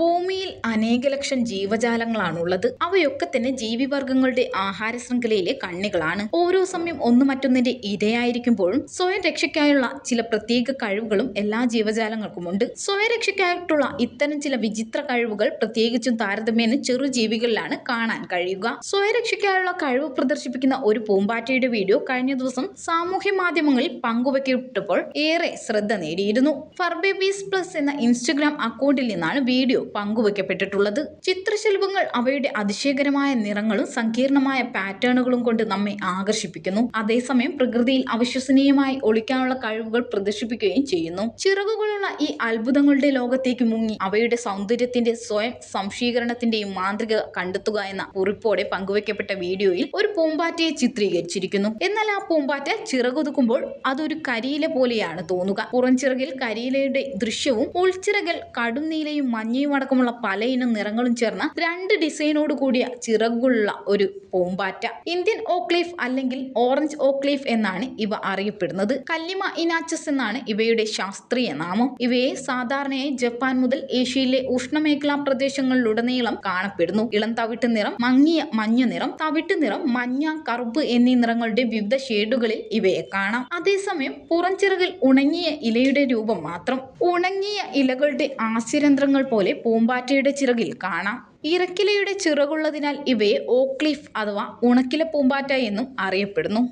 ഭൂമിയിൽ അനേക ലക്ഷം ജീവജാലങ്ങളാണുള്ളത്. അവയൊക്കെ തന്നെ ജീവിവർഗങ്ങളുടെ ആഹാര ശൃംഖലയിലെ കണ്ണികളാണ്. ഓരോ സമയം ഒന്ന് മറ്റൊന്നിന്റെ ഇരയായിരിക്കുമ്പോഴും സ്വയം രക്ഷയ്ക്കായുള്ള ചില പ്രത്യേക കഴിവുകളും എല്ലാ ജീവജാലങ്ങൾക്കുമുണ്ട്. സ്വയം രക്ഷയ്ക്കായിട്ടുള്ള ഇത്തരം ചില വിചിത്ര കഴിവുകൾ പ്രത്യേകിച്ചും താരതമ്യേന ചെറു ജീവികളിലാണ് കാണാൻ കഴിയുക. സ്വയരക്ഷയ്ക്കായുള്ള കഴിവ് പ്രദർശിപ്പിക്കുന്ന ഒരു പൂമ്പാറ്റയുടെ വീഡിയോ കഴിഞ്ഞ ദിവസം സാമൂഹ്യ മാധ്യമങ്ങളിൽ പങ്കുവയ്ക്കപ്പെട്ടപ്പോൾ ഏറെ ശ്രദ്ധ നേടിയിരുന്നു. ഫർബേബീസ് പ്ലസ് എന്ന ഇൻസ്റ്റഗ്രാം അക്കൗണ്ടിൽ നിന്നാണ് വീഡിയോ പങ്കുവയ്ക്കപ്പെട്ടിട്ടുള്ളത് ചിത്രശില്പങ്ങൾ അവയുടെ അതിശയകരമായ നിറങ്ങളും സങ്കീർണമായ പാറ്റേണുകളും കൊണ്ട് നമ്മെ ആകർഷിപ്പിക്കുന്നു. അതേസമയം പ്രകൃതിയിൽ അവിശ്വസനീയമായി ഒളിക്കാനുള്ള കഴിവുകൾ പ്രദർശിപ്പിക്കുകയും ചെയ്യുന്നു. ചിറകുകളുള്ള ഈ അത്ഭുതങ്ങളുടെ ലോകത്തേക്ക് മുങ്ങി അവയുടെ സൗന്ദര്യത്തിന്റെ സ്വയം സംശീകരണത്തിന്റെയും മാന്ത്രിക കണ്ടെത്തുക എന്ന കുറിപ്പോടെ പങ്കുവയ്ക്കപ്പെട്ട വീഡിയോയിൽ ഒരു പൂമ്പാറ്റയെ ചിത്രീകരിച്ചിരിക്കുന്നു. എന്നാൽ ആ പൂമ്പാറ്റ ചിറകൊതുക്കുമ്പോൾ അതൊരു കരിയില പോലെയാണ് തോന്നുക. പുറംചിറകിൽ കരിയിലയുടെ ദൃശ്യവും ഉൾച്ചിറകിൽ കടും നീലയും മഞ്ഞയും അടക്കമുള്ള പലയിനം നിറങ്ങളും ചേർന്ന രണ്ട് ഡിസൈനോട് കൂടിയ ചിറകുള്ള ഒരു പൂമ്പാറ്റ. ഇന്ത്യൻ ഓക്ലീഫ് അല്ലെങ്കിൽ ഓറഞ്ച് ഓക്ലീഫ് എന്നാണ് ഇവ അറിയപ്പെടുന്നത്. കല്ലിമ ഇനാച്ചസ് എന്നാണ് ഇവയുടെ ശാസ്ത്രീയ നാമം. ഇവയെ സാധാരണയായി ജപ്പാൻ മുതൽ ഏഷ്യയിലെ ഉഷ്ണമേഖലാ പ്രദേശങ്ങളിലുടനീളം കാണപ്പെടുന്നു. ഇളം തവിട്ട് നിറം മങ്ങിയ മഞ്ഞ നിറം തവിട്ട് നിറം മഞ്ഞ കറുപ്പ് എന്നീ നിറങ്ങളുടെ വിവിധ ഷെയ്ഡുകളിൽ ഇവയെ കാണാം. അതേസമയം പുറംചിറകിൽ ഉണങ്ങിയ ഇലയുടെ രൂപം മാത്രം. ഉണങ്ങിയ ഇലകളുടെ ആസ്യരന്ധ്രങ്ങൾ പോലെ പൂമ്പാറ്റയുടെ ചിറകിൽ കാണാം. ഇറക്കിലയുടെ ചിറകുള്ളതിനാൽ ഇവയെ ഓക്ലിഫ് അഥവാ ഉണക്കില പൂമ്പാറ്റ എന്നും അറിയപ്പെടുന്നു.